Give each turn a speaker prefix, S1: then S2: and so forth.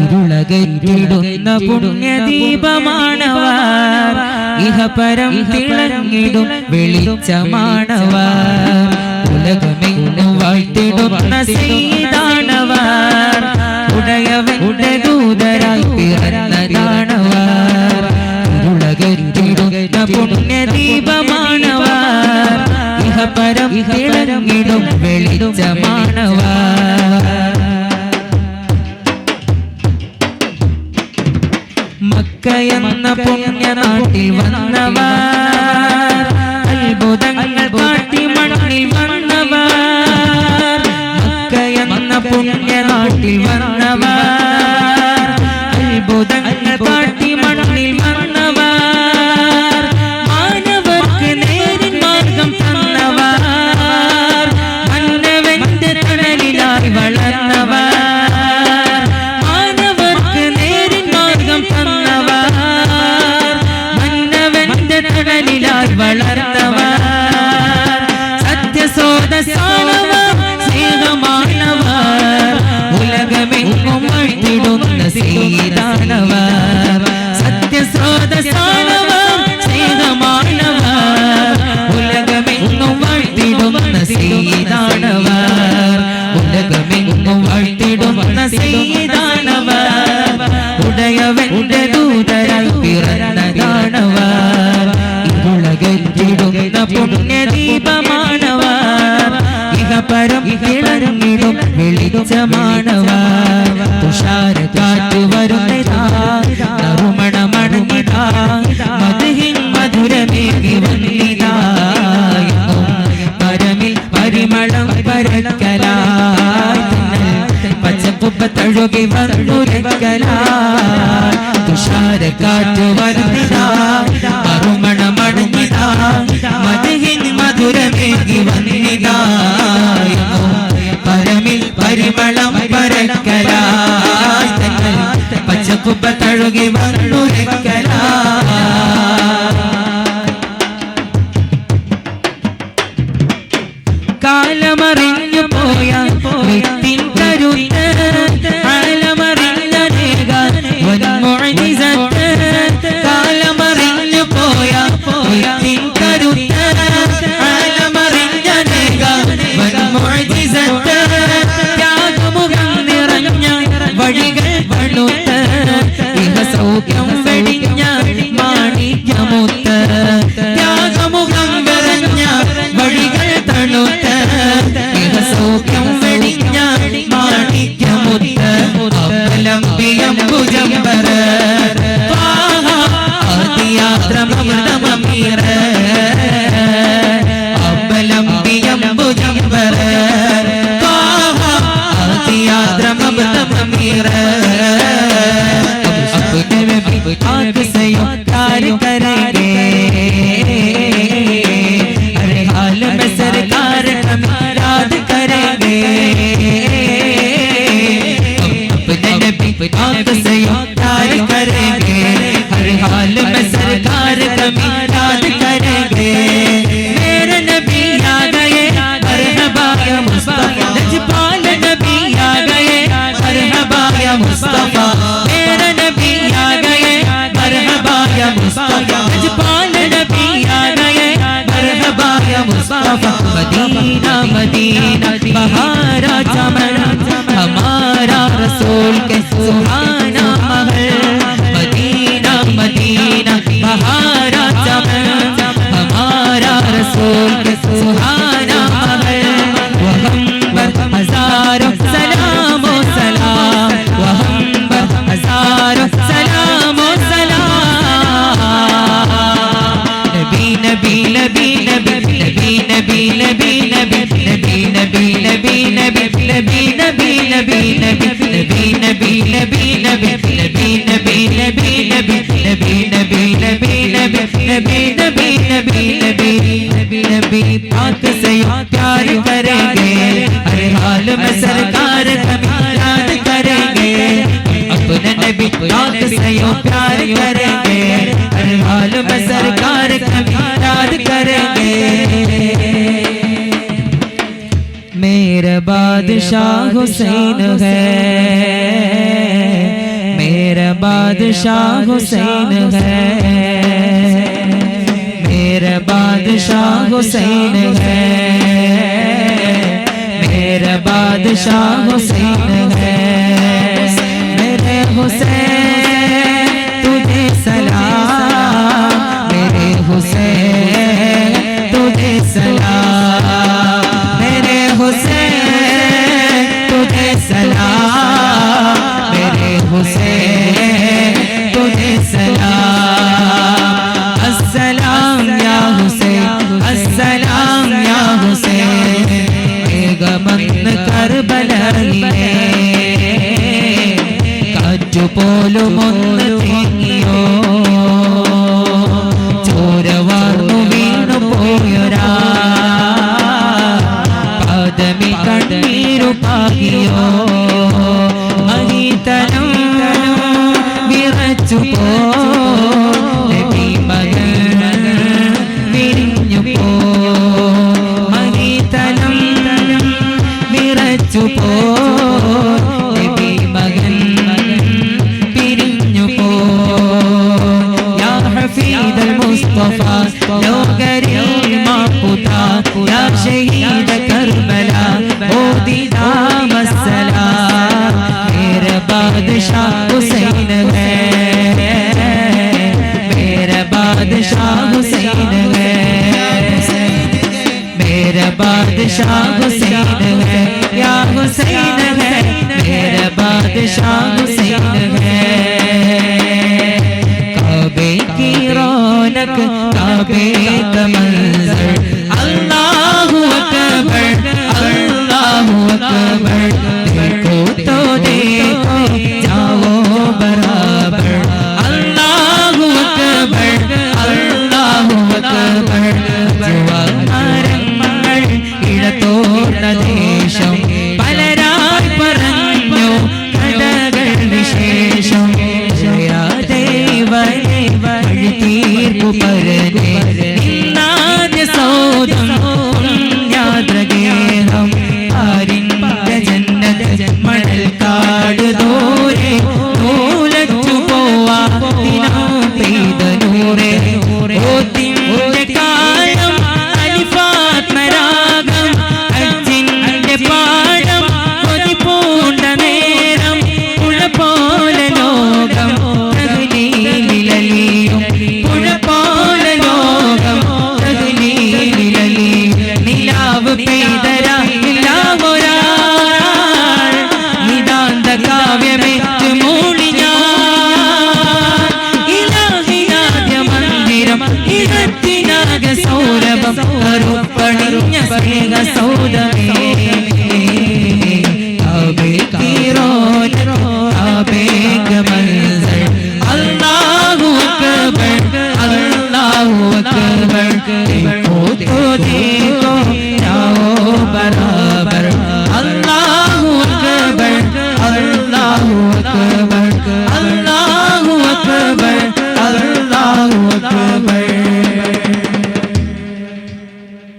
S1: ഇരുളകറ്റിടുന്ന പുണ്യദീപമാണവ ഇഹപരം തിളങ്ങിടും വെളിച്ചമാണവ ഉലകമെങ്ങും വാഴ്ത്തിടുന്ന സീതാണവർ. ഉടയവന്റെ ദൂതരായി പിറന്നതാണവ ഇരുളകറ്റിടുന്ന പുണ്യദീപമാണവ ഇഹപരം തിളങ്ങിടും വെളിച്ചമാണവർ. മക്കയെന്ന പുണ്യനാട്ടിൽ വന്നവർ അത്ഭുതങ്ങൾ കാട്ടി മണ്ണിൽ വന്നവർ മക്കയെന്ന പുണ്യനാട്ടിൽ വന്നവർ അത്ഭുതങ്ങൾ കാട്ടി ഇരുളകറ്റിടുന്ന പുണ്യദീപമാണവ. ഇഹപരം കിളങ്ങിടും വെളിച്ചമാണവ. തുഷാര കാറ്റു വരുന്നതാ നറുമണമണങ്ങിതാ മധുഹിൻ മധുരമേകി വന്നിതാ പരമിൽ പരിമളം പരക്കലായി പച്ചപ്പുപ്പ തഴുകി വന്നുരക്കലായി തുഷാര കാറ്റു വരുന്നതാ നൽകി വന്നിതായ പരമിൽ പരിമളം പരക്കലായി തങ്ങൾ പച്ചക്കുപ്പ തഴുകി വന്നുരക്കലാ കാലമറിഞ്ഞു अपने में भी आग से कार करेंगे मदीना मदीना बहारा चमन हमारा रसूल के सुहाना महल मदीना मदीना बहारा चमन हमारा रसूल के सुहाना महल वहम पर हजारों सलाम सलाम वहम पर हजारों सलाम सलाम नबी नबी नबी नबी नबी नबी नबी नबी नबी नबी नबी नबी नबी बात पाक से प्यार करेंगे। अरे हाल में सरकार याद करेंगे। अपने नबी पाक से प्यार करेंगे। अरे हाल में सरकार याद करेंगे। मेरा बादशाह हुसैन है। मेरा बादशाह हुसैन है। मेरा बादशाह हुसैन है। मेरा बादशाह हुसैन है। मेरे हुसैन പോലും ഒന്ന് തിങ്ങിയോ? ചോര വാർന്നു വീണു പോയൊരാ. പദമി കണ്ണീരു പാകിയോ? മഹീതനം വിറച്ചു പോ. വിരിഞ്ഞു പോ. बादशाह हुसैन है। मेरा बादशाह हुसैन है। मेरा बादशाह हुसैन है। या हुसैन है। मेरा बादशाह हुसैन है। काबे की रौनक, काबे പരനെ വീണാക സൗരഭം പണിഞ്ഞ സ്നേഹ സൗരമേ അല്ലാഹു അക്ബർ അല്ലാഹു അക്ബർ ഓ തോ